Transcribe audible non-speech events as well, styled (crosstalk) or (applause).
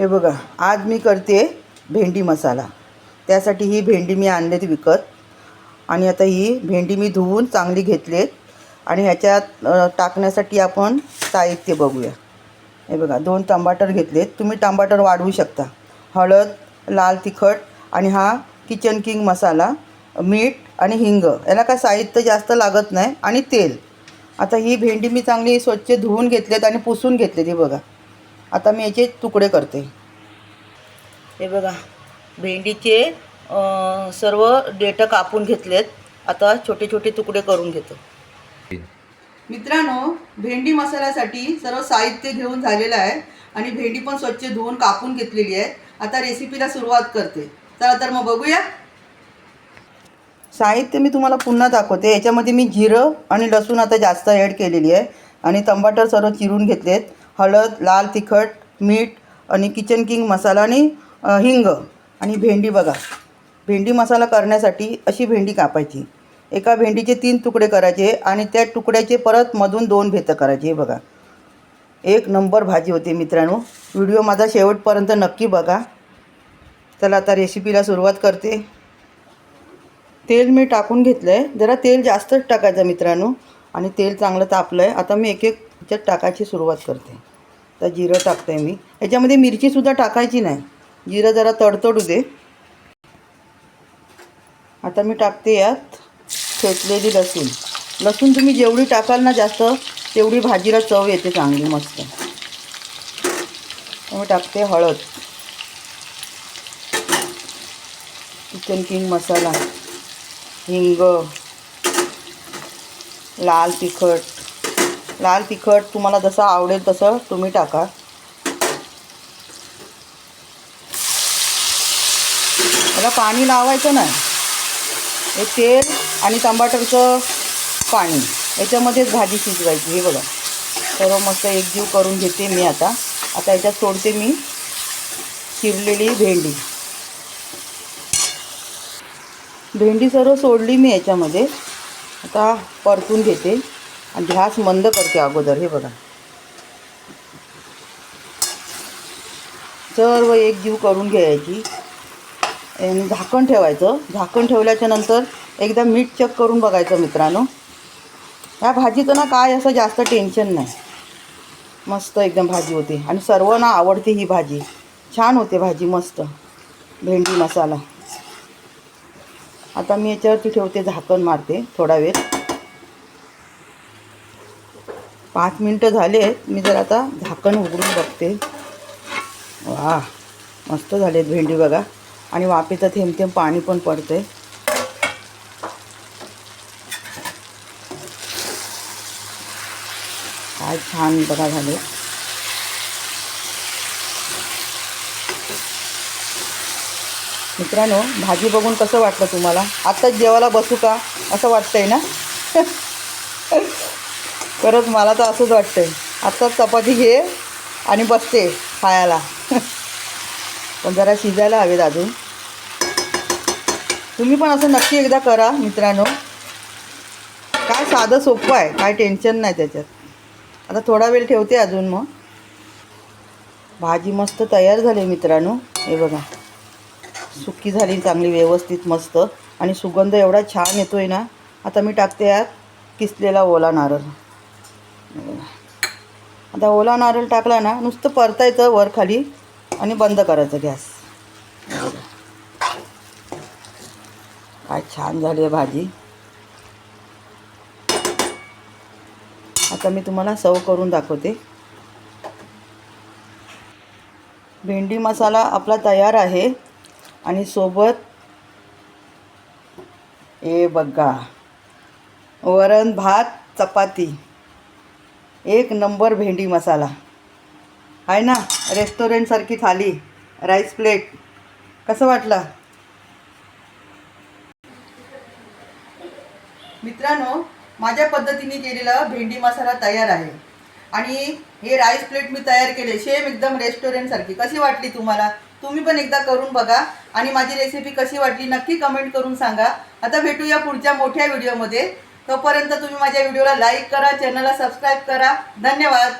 हे बघा आज मी करते भेंडी मसाला. त्यासाठी ही भेंडी मी आणलेत विकत. आणि आता ही भेंडी मी धुवून चांगली घेतलीत. आणि ह्याच्यात टाकण्यासाठी आपण साहित्य बघूया. हे बघा दोन टमाटर घेतलेत. तुम्ही टमाटर वाढवू शकता. हळद लाल तिखट आणि हा किचन किंग मसाला मीठ आणि हिंग. याला काय साहित्य जास्त लागत नाही. आणि तेल. आता ही भेंडी मी चांगली स्वच्छ धुवून घेतलेत आणि पुसून घेतलेत हे बघा. आता मी याचे तुकडे करते. हे बघा भेंडीचे अं, सर्व डेट कापून घेतलेत. आता छोटे छोटे तुकडे करून घेतो. मित्रांनो भेंडी मसाल्यासाठी सर्व साहित्य घेऊन झालेलं आहे आणि भेंडी पण स्वच्छ धुवून कापून घेतलेली आहे. आता रेसिपीला सुरुवात करते. चला तर मग बघूया. साहित्य मी तुम्हाला पुन्हा दाखवते. याच्यामध्ये मी जिरं आणि लसूण आता जास्त ॲड केलेली आहे. आणि टमाटर सर्व चिरून घेतलेत. हळद लाल तिखट मीठ आणि किचन किंग मसाला आणि हिंग आणि भेंडी बघा. भेंडी मसाला करण्यासाठी अशी भेंडी कापायची. एका भेंडीचे तीन तुकडे करायचे आणि त्या तुकड्याचे परत मधून दोन भेतं करायचे. हे बघा. एक नंबर भाजी होते मित्रांनो. व्हिडिओ माझा शेवटपर्यंत नक्की बघा. चला आता रेसिपीला सुरुवात करते. तेल मी टाकून घेतलं आहे जरा तेल जास्तच टाकायचं मित्रांनो. आणि तेल चांगलं तापलं आहे आता मी एक एक ह्याच्यात टाकायची सुरुवात करते. तर जिरं टाकते मी. ह्याच्यामध्ये मिरचीसुद्धा टाकायची नाही. जिरं जरा तडतडू दे. आता मी टाकते यात ठेचलेली लसूण. लसूण तुम्ही जेवढी टाकाल ना जास्त तेवढी भाजीला चव येते चांगली मस्त. मी टाकते हळद. किचन किंग मसाला हिंग. लाल तिखट. लाल तिखट तुम्हाला जसं आवडेल तसं तुम्ही टाका. त्याला पाणी लावायचं नाही. हे तेल आणि टमाटरचं पाणी याच्यामध्येच भाजी शिजवायची हे बघा. सर्व मस्त एकजीव करून घेते मी आता. आता याच्यात सोडते मी चिरलेली भेंडी. भेंडी सर्व सोडली मी याच्यामध्ये. आता परतून घेते. आणि गॅस मंद करते अगोदर हे बघा. सर्व एक जीव करून घ्यायची आणि झाकण ठेवायचं. झाकण ठेवल्याच्या नंतर एकदा मीठ चेक करून बघायचं मित्रांनो. ह्या भाजीचं ना काय असं जास्त टेन्शन नाही. मस्त एकदम भाजी होते. आणि सर्वांना आवडते ही भाजी. छान होते भाजी मस्त. भेंडी मसाला. आता मी याच्यावरती ठेवते झाकण मारते थोडा वेळ. पाच मिनटं झाले मी जर आता झाकण उघडून बघते. वा मस्त झालेत भेंडी बघा. आणि वापीचं थेंब थेंब पाणी पण पडतंय. काय छान बघा झाले. मित्रांनो भाजी बघून कसं वाटलं तुम्हाला? आत्ताच जेवायला बसू का? असं वाटतंय ना? (laughs) खरंच मला तर असंच वाटतं आत्ताच चपाती घे आणि बसते खायला. पण जरा शिजायला हवेत अजून. तुम्ही पण असं नक्की एकदा करा मित्रांनो. काय साधं सोपं आहे काय टेन्शन नाही त्याच्यात. आता थोडा वेळ ठेवते अजून मग. भाजी मस्त तयार झाली मित्रांनो. हे बघा. सुकी झाली चांगली व्यवस्थित मस्त. आणि सुगंध एवढा छान येतोय ना. आता मी टाकते यात किसलेला ओला नारळ. आता ओला नारळ टाकला ना नुसतं परतायचं वर खाली आणि बंद करायचं गॅस. काय छान झाली आहे भाजी. आता मी तुम्हाला सर्व करून दाखवते. भेंडी मसाला आपला तयार आहे. आणि सोबत ए बघा वरण भात चपाती. एक नंबर भेंडी मसाला. आहे ना? रेस्टॉरंटसारखी थाली राईस प्लेट कसं वाटलं? मित्रांनो माझ्या पद्धतीने केलेला भेंडी मसाला तयार आहे. आणि हे राईस प्लेट मी तयार केले सेम एकदम रेस्टॉरंटसारखी कशी वाटली तुम्हाला? तुम्ही पण एकदा करून बघा. आणि माझी रेसिपी कशी वाटली नक्की कमेंट करून सांगा. आता भेटूया पुढच्या मोठ्या व्हिडिओमध्ये तोपर्यंत तुम्ही माझ्या व्हिडिओला लाईक करा चॅनलला सबस्क्राईब करा. धन्यवाद.